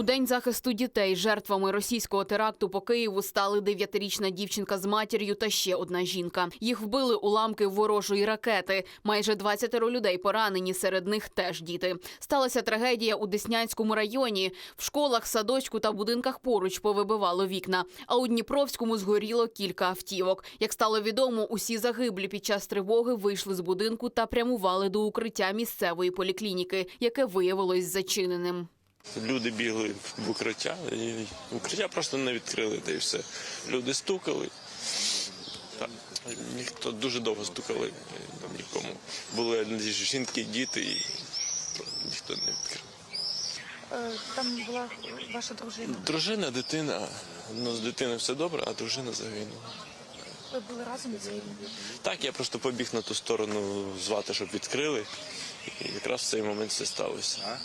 У день захисту дітей жертвами російського теракту по Києву стали дев'ятирічна дівчинка з матір'ю та ще одна жінка. Їх вбили уламки ворожої ракети. Майже 20 людей поранені. Серед них теж діти. Сталася трагедія у Деснянському районі. В школах, садочку та будинках поруч повибивало вікна. А у Дніпровському згоріло кілька автівок. Як стало відомо, усі загиблі під час тривоги вийшли з будинку та прямували до укриття місцевої поліклініки, яке виявилось зачиненим. Люди бігли в укриття, і укриття просто не відкрили, та й все. Люди стукали. Так, ніхто дуже довго стукали, там нікому. Були жінки, діти, і ніхто не відкрив. Е, Там була ваша дружина. Дружина, дитина, ну з дитиною все добре, а дружина загинула. Ви були разом з нею? Так, я просто побіг на ту сторону звати, щоб відкрили. І якраз в цей момент все сталося.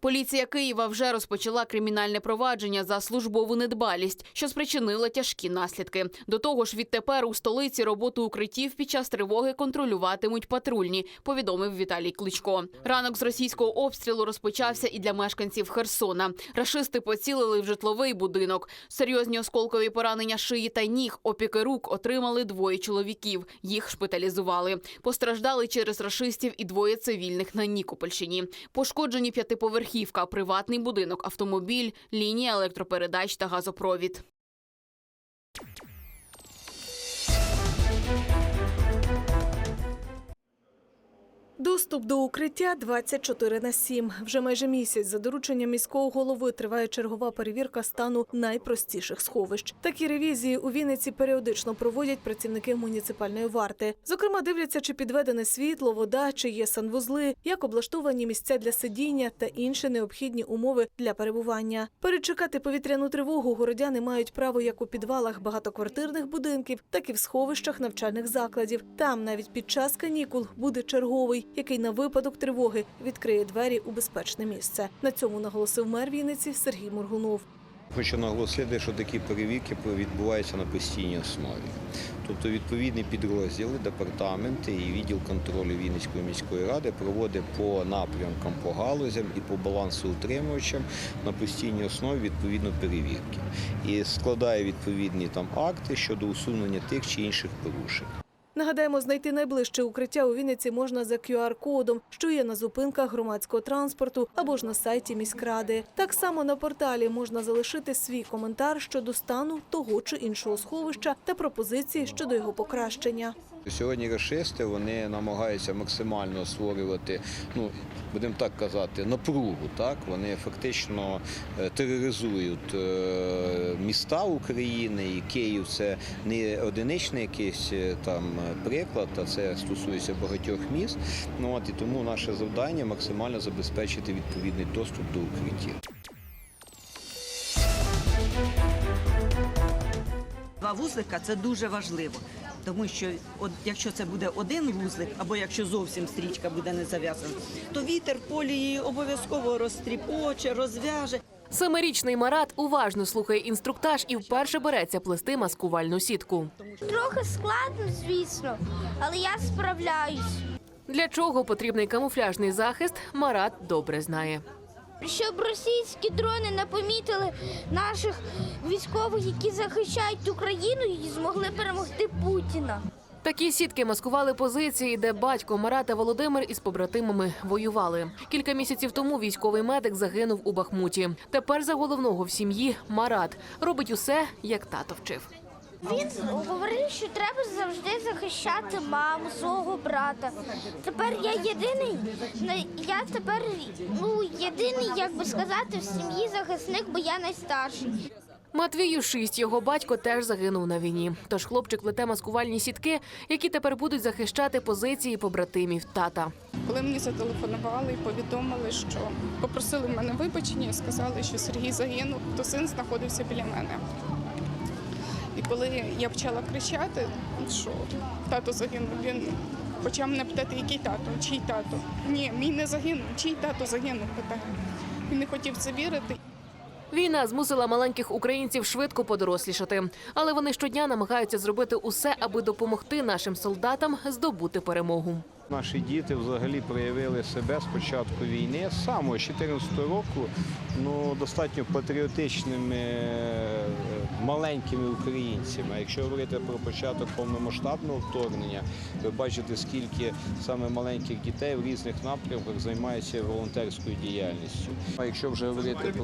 Поліція Києва вже розпочала кримінальне провадження за службову недбалість, що спричинила тяжкі наслідки. До того ж, відтепер у столиці роботу укриттів під час тривоги контролюватимуть патрульні. Повідомив Віталій Кличко. Ранок з російського обстрілу розпочався і для мешканців Херсона. Рашисти поцілили в житловий будинок. Серйозні осколкові поранення шиї та ніг, опіки рук отримали двоє чоловіків. Їх шпиталізували. Постраждали через рашистів і двоє цивільних на Нікопольщині. Пошкоджені п'ятиповерхівка, приватний будинок, автомобіль, лінія електропередач та газопровід. Доступ до укриття 24 на 7. Вже майже місяць за дорученням міського голови триває чергова перевірка стану найпростіших сховищ. Такі ревізії у Вінниці періодично проводять працівники муніципальної варти. Зокрема, дивляться, чи підведене світло, вода, чи є санвузли, як облаштовані місця для сидіння та інші необхідні умови для перебування. Перечекати повітряну тривогу городяни мають право як у підвалах багатоквартирних будинків, так і в сховищах навчальних закладів. Там навіть під час канікул буде черговий, який на випадок тривоги відкриє двері у безпечне місце. На цьому наголосив мер Вінниці Сергій Моргунов. Хочу наголосити, що такі перевірки відбуваються на постійній основі. Тобто відповідні підрозділи, департаменти і відділ контролю Вінницької міської ради проводить по напрямкам, по галузям і по балансоутримувачам на постійній основі відповідно перевірки. І складає відповідні там акти щодо усунення тих чи інших порушень. Нагадаємо, знайти найближче укриття у Вінниці можна за QR-кодом, що є на зупинках громадського транспорту або ж на сайті міськради. Так само на порталі можна залишити свій коментар щодо стану того чи іншого сховища та пропозиції щодо його покращення. Сьогодні рашисти вони намагаються максимально створювати, ну будемо так казати, напругу. Так вони фактично е, тероризують е, міста України, і Київ це не одиничний якийсь е, там приклад, а це стосується багатьох міст. Ну от і тому наше завдання максимально забезпечити відповідний доступ до укриттів. Два вузлика це дуже важливо, тому що от якщо це буде один вузлик, або якщо зовсім стрічка буде не зав'язана, то вітер в полі її обов'язково розтріпоче, розв'яже. Семирічний Марат уважно слухає інструктаж і вперше береться плести маскувальну сітку. Трохи складно, звісно, але я справляюсь. Для чого потрібний камуфляжний захист, Марат добре знає. Щоб російські дрони не помітили наших військових, які захищають Україну, і змогли перемогти Путіна. Такі сітки маскували позиції, де батько Марата Володимир із побратимами воювали. Кілька місяців тому військовий медик загинув у Бахмуті. Тепер за головного в сім'ї Марат робить усе, як тато вчив. Він говорив, що треба завжди захищати маму, свого брата. Тепер я єдиний, на- я тепер ну єдиний, як би сказати, в сім'ї захисник, бо я найстарший. Матвію шість його батько теж загинув на війні. Тож хлопчик плете маскувальні сітки, які тепер будуть захищати позиції побратимів тата. Коли мені зателефонували і повідомили, що попросили в мене вибачення, і сказали, що Сергій загинув, то син знаходився біля мене. І коли я почала кричати, що тато загинув, він почав мене питати, який тато, чий тато. Ні, мій не загинув, чий тато загинув, питає. Він не хотів це вірити. Війна змусила маленьких українців швидко подорослішати, але вони щодня намагаються зробити усе, аби допомогти нашим солдатам здобути перемогу. Наші діти взагалі проявили себе з початку війни з самого 14 року ну, достатньо патріотичними е, маленькими українцями. Якщо говорити про початок повномасштабного вторгнення, ви бачите, скільки саме маленьких дітей в різних напрямках займаються волонтерською діяльністю. А якщо вже говорити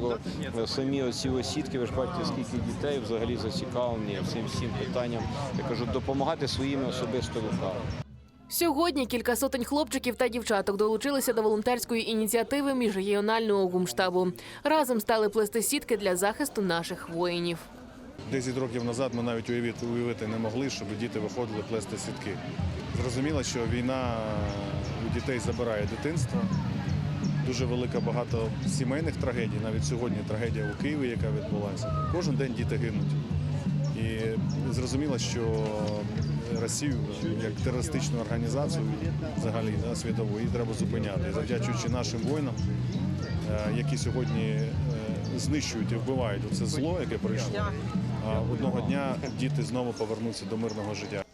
про самі оці осідки, ви ж бачите, скільки дітей взагалі зацікавлені цим всім питанням, я кажу, допомагати своїми особисто руками. Сьогодні кілька сотень хлопчиків та дівчаток долучилися до волонтерської ініціативи міжрегіонального гумштабу. Разом стали плести сітки для захисту наших воїнів. 10 років назад ми навіть уявити, уявити не могли, щоб діти виходили плести сітки. Зрозуміло, що війна у дітей забирає дитинство. Дуже велика багато сімейних трагедій. Навіть сьогодні трагедія у Києві, яка відбулася. Кожен день діти гинуть. І зрозуміло, що Росію як терористичну організацію взагалі да, світову її треба зупиняти. Завдячуючи нашим воїнам, е, які сьогодні е, знищують і вбивають це зло, яке прийшло. А одного дня діти знову повернуться до мирного життя.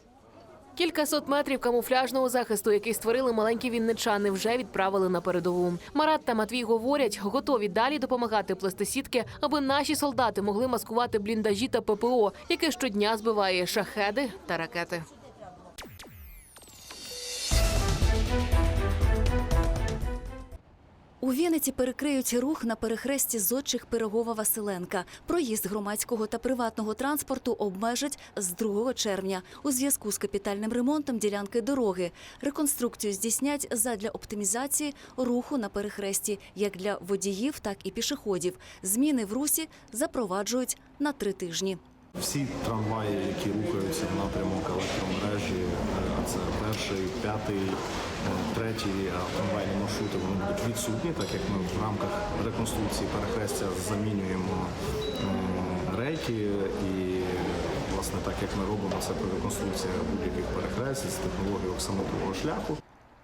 Кілька сот метрів камуфляжного захисту, який створили маленькі вінничани, вже відправили на передову. Марат та Матвій говорять, готові далі допомагати плести сітки, аби наші солдати могли маскувати бліндажі та ППО, яке щодня збиває шахеди та ракети. У Вінниці перекриють рух на перехресті зодчих Пирогова Василенка. Проїзд громадського та приватного транспорту обмежать з 2 червня у зв'язку з капітальним ремонтом ділянки дороги. Реконструкцію здійснять задля оптимізації руху на перехресті як для водіїв, так і пішоходів. Зміни в русі запроваджують на три тижні. Всі трамваї, які рухаються в напрямок електромережі, е, а це перший, п'ятий, е, третій трамвайні маршрути, вони будуть відсутні, так як ми в рамках реконструкції перехрестя замінюємо е, рейки і власне так як ми робимо це при реконструкції будь-яких перехрест з технологією оксамитового шляху.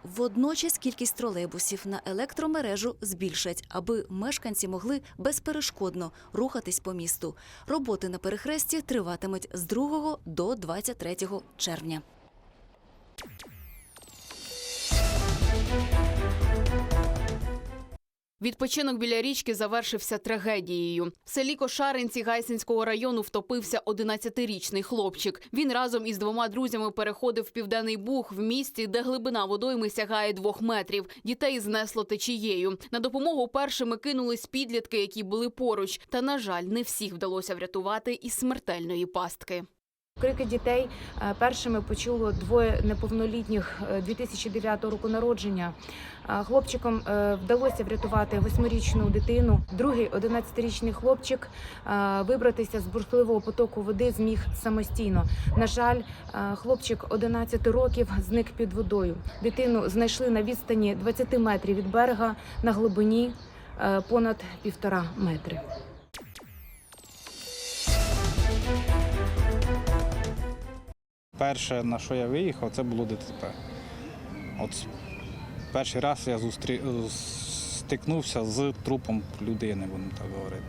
Водночас кількість тролейбусів на електромережу збільшать, аби мешканці могли безперешкодно рухатись по місту. Роботи на перехресті триватимуть з 2 до 23 червня. Відпочинок біля річки завершився трагедією. В селі Кошаринці Гайсинського району втопився 11-річний хлопчик. Він разом із двома друзями переходив південний буг в місті, де глибина водойми сягає двох метрів. Дітей знесло течією. На допомогу першими кинулись підлітки, які були поруч. Та на жаль, не всіх вдалося врятувати із смертельної пастки. Крики дітей е, першими почуло двоє неповнолітніх е, 2009 року народження. Е, Хлопчикам е, вдалося врятувати восьмирічну дитину. Другий 11-річний хлопчик е, вибратися з бурхливого потоку води зміг самостійно. На жаль, е, хлопчик 11 років зник під водою. Дитину знайшли на відстані 20 метрів від берега на глибині е, понад півтора метри. Перше, на що я виїхав, це було ДТП. От перший раз я зустрі... стикнувся з трупом людини, будемо так говорити.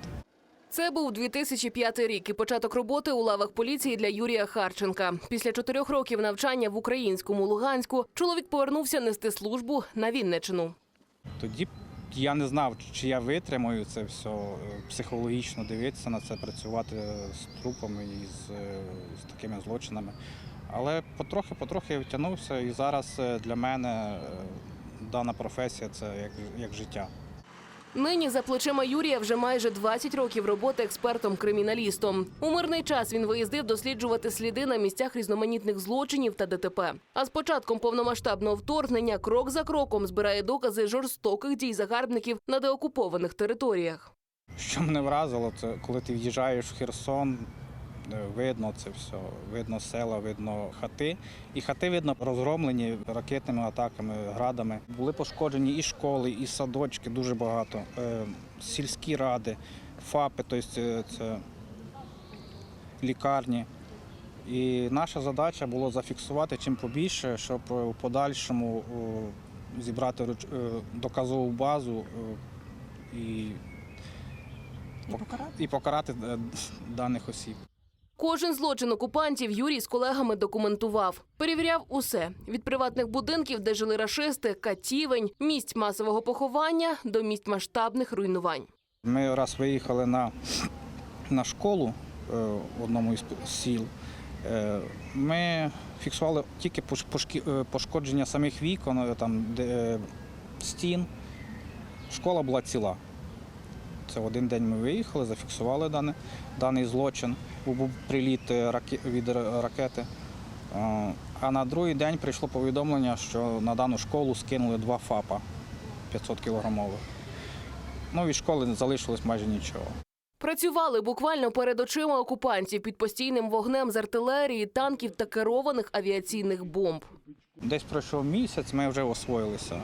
Це був 2005 рік і початок роботи у лавах поліції для Юрія Харченка. Після чотирьох років навчання в українському Луганську чоловік повернувся нести службу на Вінничину. Тоді я не знав, чи я витримаю це все психологічно дивитися на це, працювати з трупами і з, з такими злочинами. Але потрохи-потрохи я втягнувся, і зараз е, для мене е, дана професія це як, як життя. Нині за плечима Юрія вже майже 20 років роботи експертом-криміналістом. У мирний час він виїздив досліджувати сліди на місцях різноманітних злочинів та ДТП. А з початком повномасштабного вторгнення крок за кроком збирає докази жорстоких дій загарбників на деокупованих територіях. Що мене вразило, це коли ти в'їжджаєш в Херсон, видно це все, видно села, видно хати. І хати видно розгромлені ракетними атаками, градами. Були пошкоджені і школи, і садочки дуже багато, е, сільські ради, ФАПи, тобто це, лікарні. І наша задача було зафіксувати чим побільше, щоб у подальшому зібрати е, доказову базу і І покарати? і покарати даних осіб. Кожен злочин окупантів Юрій з колегами документував. Перевіряв усе від приватних будинків, де жили рашисти, катівень, місць масового поховання до місць масштабних руйнувань. Ми раз виїхали на, на школу е, в одному із сіл. Е, Ми фіксували тільки е, пошкодження самих вікон, там, де, стін. Школа була ціла. Це один день ми виїхали, зафіксували дане, даний злочин. Був був приліт е, від ракети. Е, А на другий день прийшло повідомлення, що на дану школу скинули два ФАПа 500 кілограмових. Ну, від школи не залишилось майже нічого. Працювали буквально перед очима окупантів під постійним вогнем з артилерії, танків та керованих авіаційних бомб. Десь пройшов місяць, ми вже освоїлися.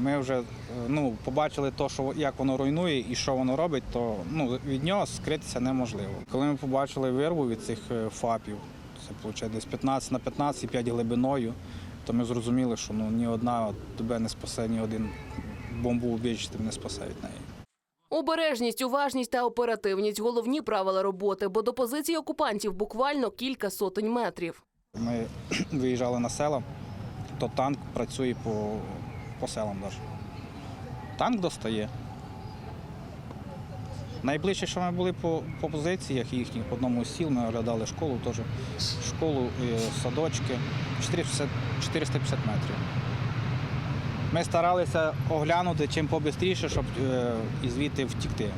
Ми вже е, ну, побачили то, що як воно руйнує і що воно робить, то ну, від нього скритися неможливо. Коли ми побачили вирву від цих е, ФАПів, це виходить десь 15 на 15 5 глибиною, то ми зрозуміли, що ну, ні одна тебе не спасе, ні один бомбоубіжчик не спасе від неї. Обережність, уважність та оперативність головні правила роботи, бо до позиції окупантів буквально кілька сотень метрів. Ми виїжджали на села, то танк працює по, по селам навіть. Танк достає. Найближче, що ми були по, по позиціях їхніх, по одному з сіл, ми оглядали школу теж. Школу, е, садочки 450, 450 метрів. Ми старалися оглянути чим побистріше, щоб е, і звідти втікти.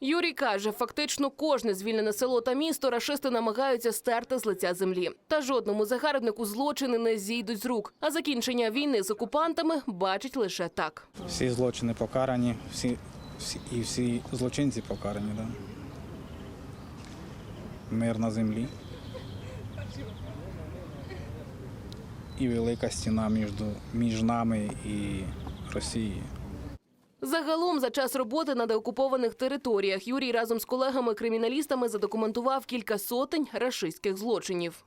Юрій каже, фактично кожне звільнене село та місто рашисти намагаються стерти з лиця землі. Та жодному загарбнику злочини не зійдуть з рук. А закінчення війни з окупантами бачить лише так. Всі злочини покарані, всі, всі, і всі злочинці покарані. Да. Мир на землі. І велика стіна між, між нами і Росією. Загалом за час роботи на деокупованих територіях Юрій разом з колегами-криміналістами задокументував кілька сотень рашистських злочинів.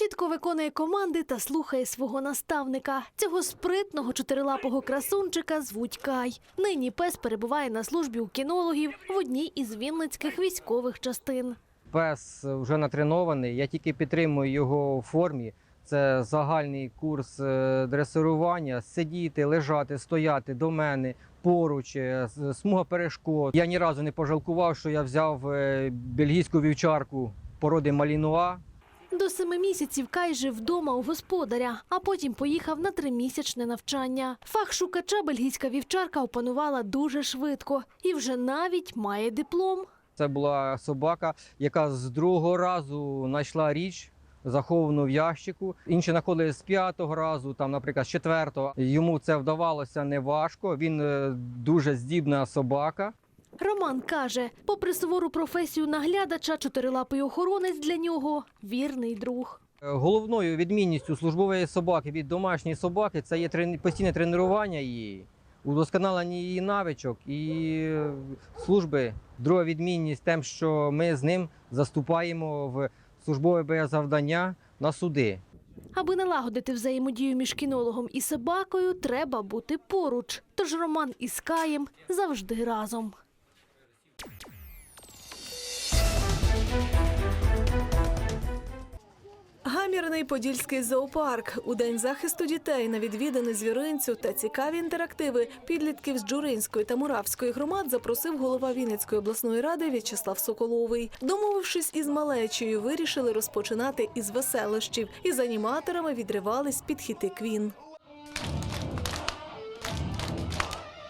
Чітко виконує команди та слухає свого наставника. Цього спритного чотирилапого красунчика звуть Кай. Нині пес перебуває на службі у кінологів в одній із вінницьких військових частин. Пес вже натренований, я тільки підтримую його у формі. Це загальний курс е, дресирування, сидіти, лежати, стояти до мене поруч, е, смуга перешкод. Я ні разу не пожалкував, що я взяв е, бельгійську вівчарку породи Малінуа. До семи місяців Кай жив вдома у господаря, а потім поїхав на тримісячне навчання. Фах шукача бельгійська вівчарка опанувала дуже швидко і вже навіть має диплом. Це була собака, яка з другого разу знайшла річ. Заховану в ящику. Інші знаходили з п'ятого разу, там, наприклад, з четвертого. Йому це вдавалося неважко. Він е, дуже здібна собака. Роман каже, попри сувору професію наглядача, чотирилапий охоронець для нього вірний друг. Е, Головною відмінністю службової собаки від домашньої собаки це є постійне тренування її, удосконалення її навичок і е, служби. Друга відмінність тим, що ми з ним заступаємо в службове боєзавдання на суди. Аби налагодити взаємодію між кінологом і собакою, треба бути поруч. Тож Роман із Каєм завжди разом. Гамірний подільський зоопарк у день захисту дітей на відвідини звіринцю та цікаві інтерактиви підлітків з Джуринської та Муравської громад запросив голова Вінницької обласної ради В'ячеслав Соколовий. Домовившись із малечею, вирішили розпочинати із веселощів і з аніматорами відривались під хіти квін.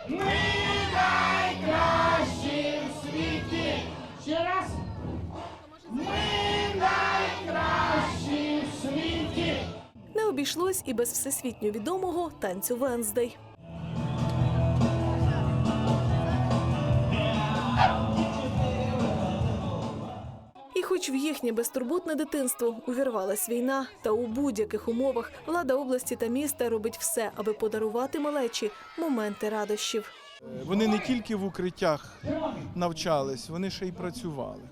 Не обійшлось і без всесвітньо відомого танцю Венздей. І хоч в їхнє безтурботне дитинство увірвалась війна, та у будь-яких умовах влада області та міста робить все, аби подарувати малечі моменти радощів. Вони не тільки в укриттях навчались, вони ще й працювали.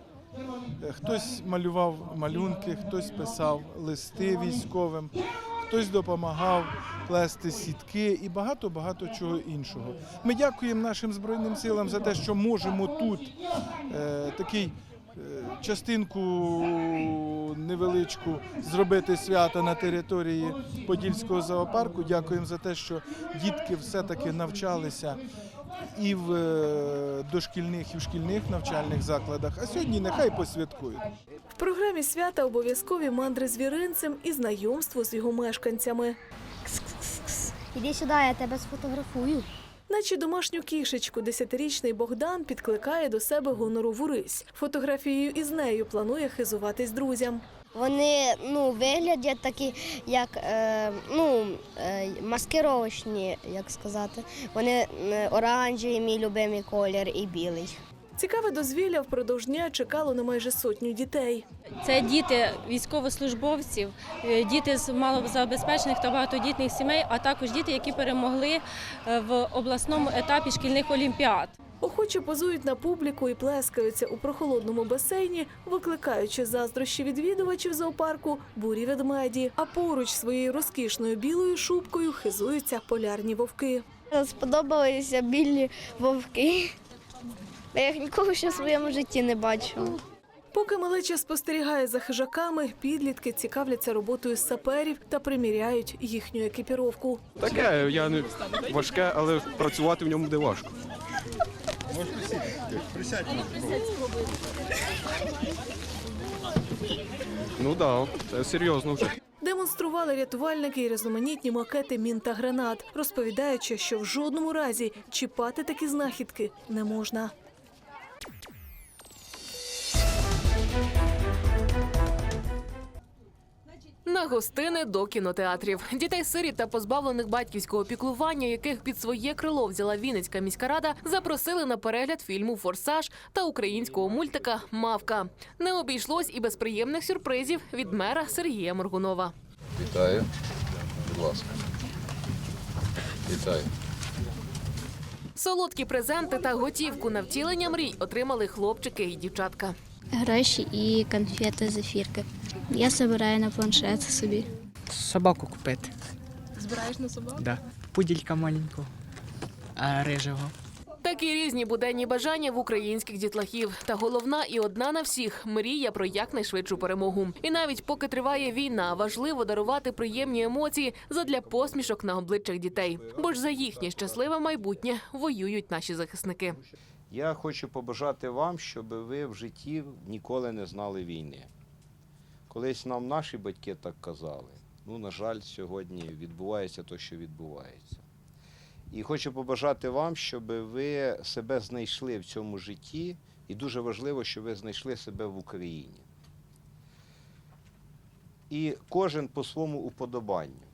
Хтось малював малюнки, хтось писав листи військовим, хтось допомагав плести сітки і багато-багато чого іншого. Ми дякуємо нашим Збройним силам за те, що можемо тут е, такий е, частинку невеличку зробити свято на території Подільського зоопарку. Дякуємо за те, що дітки все-таки навчалися і в е, дошкільних, і в шкільних навчальних закладах. А сьогодні нехай посвяткують. В програмі свята обов'язкові мандри звіринцем і знайомство з його мешканцями. Іди сюди, я тебе сфотографую. Наче домашню кішечку, десятирічний Богдан підкликає до себе гонорову рись. Фотографією із нею планує хизуватись друзям. Вони ну, виглядять такі, як е, ну, е, маскировочні, як сказати. Вони е, оранжеві, мій любимий колір, і білий. Цікаве дозвілля впродовж дня чекало на майже сотню дітей. Це діти військовослужбовців, е, діти з малозабезпечених та багатодітних сімей, а також діти, які перемогли е, в обласному етапі шкільних олімпіад. Охоче позують на публіку і плескаються у прохолодному басейні, викликаючи заздрощі відвідувачів зоопарку бурі ведмеді. А поруч своєю розкішною білою шубкою хизуються полярні вовки. Сподобалися білі вовки. Я їх ніколи ще в своєму житті не бачила. Поки малеча спостерігає за хижаками, підлітки цікавляться роботою саперів та приміряють їхню екіпіровку. Таке, я не важке, але працювати в ньому буде важко. Ну так, да, серйозно вже. Демонстрували рятувальники і різноманітні макети мін та гранат, розповідаючи, що в жодному разі чіпати такі знахідки не можна. На гостини до кінотеатрів дітей сиріт та позбавлених батьківського піклування, яких під своє крило взяла Вінницька міська рада, запросили на перегляд фільму Форсаж та українського мультика Мавка. Не обійшлось і без приємних сюрпризів від мера Сергія Моргунова. Вітаю, будь ласка. Вітаю. Солодкі презенти та готівку на втілення мрій отримали хлопчики і дівчатка. Гроші і конфети зефірки. Я збираю на планшет собі. Собаку купити. Збираєш на собаку? Да. Пуділька маленького, а рижого. Такі різні буденні бажання в українських дітлахів. Та головна і одна на всіх мрія про якнайшвидшу перемогу. І навіть поки триває війна, важливо дарувати приємні емоції задля посмішок на обличчях дітей. Бо ж за їхнє щасливе майбутнє воюють наші захисники. Я хочу побажати вам, щоб ви в житті ніколи не знали війни. Колись нам наші батьки так казали. Ну, на жаль, сьогодні відбувається те, що відбувається. І хочу побажати вам, щоб ви себе знайшли в цьому житті, і дуже важливо, щоб ви знайшли себе в Україні. І кожен по своєму уподобанню.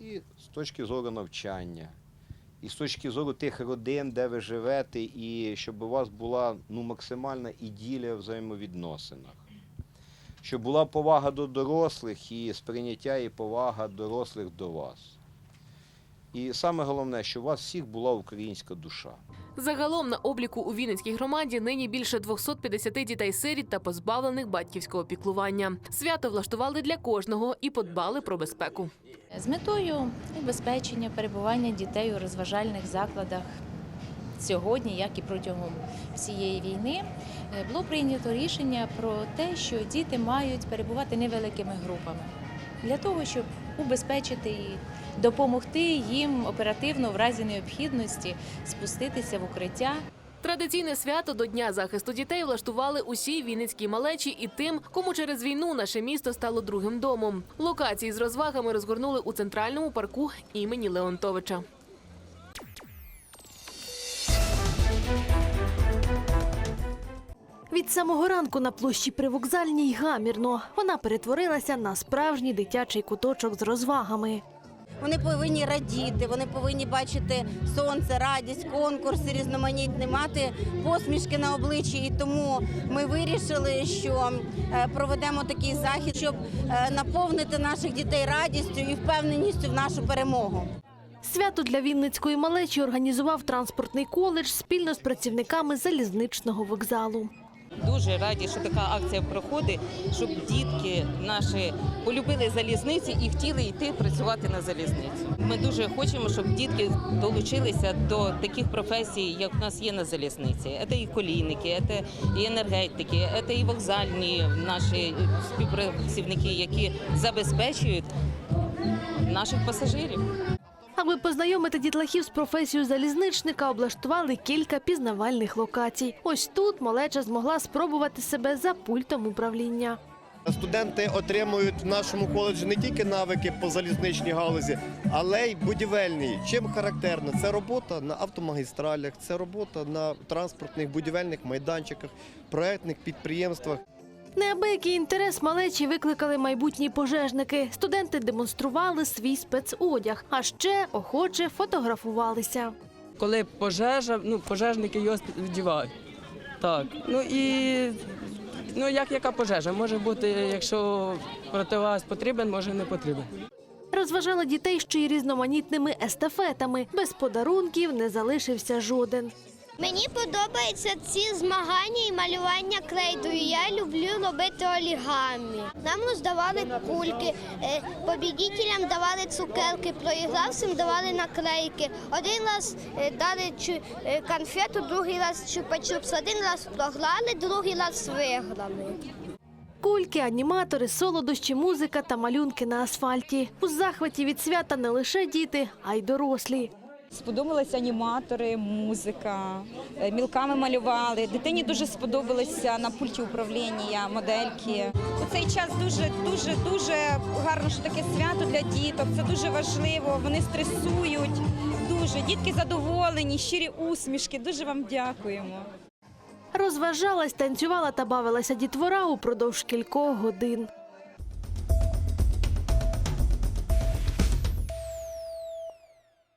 І з точки зору навчання, і з точки зору тих родин, де ви живете, і щоб у вас була ну, максимальна іділія в взаємовідносинах. Щоб була повага до дорослих і сприйняття і повага дорослих до вас. І саме головне, щоб у вас всіх була українська душа. Загалом на обліку у Вінницькій громаді нині більше 250 дітей-сиріт та позбавлених батьківського піклування. Свято влаштували для кожного і подбали про безпеку. З метою убезпечення перебування дітей у розважальних закладах сьогодні, як і протягом всієї війни, е, було прийнято рішення про те, що діти мають перебувати невеликими групами для того, щоб убезпечити і допомогти їм оперативно в разі необхідності спуститися в укриття. Традиційне свято до Дня захисту дітей влаштували усій Вінницькій малечі і тим, кому через війну наше місто стало другим домом. Локації з розвагами розгорнули у центральному парку імені Леонтовича. Від самого ранку на площі привокзальній гамірно. Вона перетворилася на справжній дитячий куточок з розвагами. Вони повинні радіти, вони повинні бачити сонце, радість, конкурси різноманітні, мати посмішки на обличчі. І тому ми вирішили, що е, проведемо такий захід, щоб е, наповнити наших дітей радістю і впевненістю в нашу перемогу. Свято для Вінницької малечі організував транспортний коледж спільно з працівниками залізничного вокзалу. Дуже раді, що така акція проходить, щоб дітки наші полюбили залізниці і хотіли йти працювати на залізницю. Ми дуже хочемо, щоб дітки долучилися до таких професій, як у нас є на залізниці. Це і колійники, це і енергетики, це і вокзальні наші співпрацівники, які забезпечують наших пасажирів. Аби познайомити дітлахів з професією залізничника, облаштували кілька пізнавальних локацій. Ось тут малеча змогла спробувати себе за пультом управління. Студенти отримують в нашому коледжі не тільки навики по залізничній галузі, але й будівельні. Чим характерно? Це робота на автомагістралях, це робота на транспортних будівельних майданчиках, проектних підприємствах. Неабиякий інтерес малечі викликали майбутні пожежники. Студенти демонстрували свій спецодяг, а ще охоче фотографувалися. Коли пожежа, ну пожежники його вдівають. Так. Ну і ну як яка пожежа? Може бути, якщо противогаз потрібен, може не потрібен. Розважали дітей ще й різноманітними естафетами. Без подарунків не залишився жоден. Мені подобаються ці змагання і малювання крейдою. Я люблю робити орігамі. Нам роздавали кульки, е, побідітелям давали цукерки, проігравцям давали наклейки. Один раз е, дали е, конфету, другий раз чупа-чупс. Один раз програли, другий раз виграли. Кульки, аніматори, солодощі, музика та малюнки на асфальті. У захваті від свята не лише діти, а й дорослі. Сподобалися аніматори, музика, е, мілками малювали. Дитині дуже сподобалося на пульті управління модельки. У цей час дуже, дуже, дуже гарно, що таке свято для діток. Це дуже важливо. Вони стресують. Дуже дітки задоволені, щирі усмішки. Дуже вам дякуємо. Розважалась, танцювала та бавилася дітвора упродовж кількох годин.